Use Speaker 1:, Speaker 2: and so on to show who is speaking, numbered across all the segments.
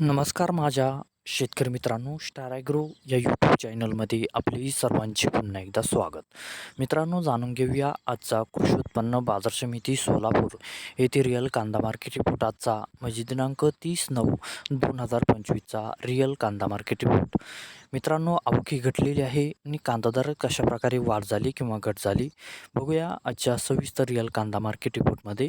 Speaker 1: नमस्कार माझ्या शेतकरी मित्रांनो स्टार ॲग्रो या यूट्यूब चॅनलमध्ये आपले सर्वांचे पुन्हा एकदा स्वागत. मित्रांनो जाणून घेऊया आजचा कृषी उत्पन्न बाजार समिती सोलापूर येथे रिअल कांदा मार्केट रिपोर्ट आजचा म्हणजे दिनांक तीस नऊ दोन हजार पंचवीसचा रिअल कांदा मार्केट रिपोर्ट मित्रांनो आवकी घटलेली आहे आणि कांदा दर कशाप्रकारे वाढ झाली किंवा घट झाली बघूया आजच्या सविस्तर रिअल कांदा मार्केट रिपोर्टमध्ये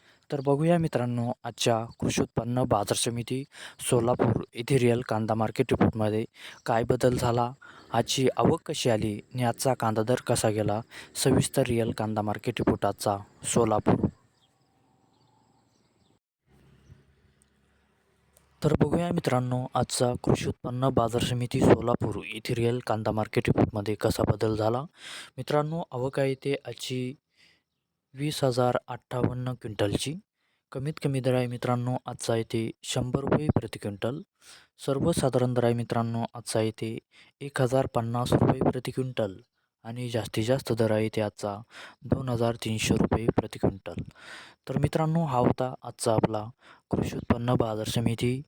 Speaker 1: तर बघूया मित्रांनो आजच्या कृषी उत्पन्न बाजार समिती सोलापूर येथे रिअल कांदा मार्केट रिपोर्टमध्ये काय बदल झाला आजची आवक कशी आली आणि आजचा कांदा दर कसा गेला सविस्तर रिअल कांदा मार्केट रिपोर्ट आजचा सोलापूर. तर बघूया मित्रांनो आजचा कृषी उत्पन्न बाजार समिती सोलापूर येथे रिअल कांदा मार्केट रिपोर्टमध्ये कसा बदल झाला. मित्रांनो आवक आहे ते आजची वीस हजार अठ्ठावन्न क्विंटलची. कमीत कमी दर आहे मित्रांनो आजचा येते शंभर रुपये प्रति क्विंटल. सर्वसाधारण दर आहे मित्रांनो आजचा येते एक हजार पन्नास रुपये प्रति क्विंटल. आणि जास्तीत जास्त दर आहे ते आजचा दोन हजार तीनशे रुपये प्रति क्विंटल. तर मित्रांनो हा होता आजचा आपला कृषी उत्पन्न बाजार समिती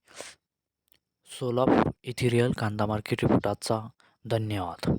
Speaker 1: सोलापूर येथे रिअल कांदा मार्केट रिपोर्ट आजचा. धन्यवाद.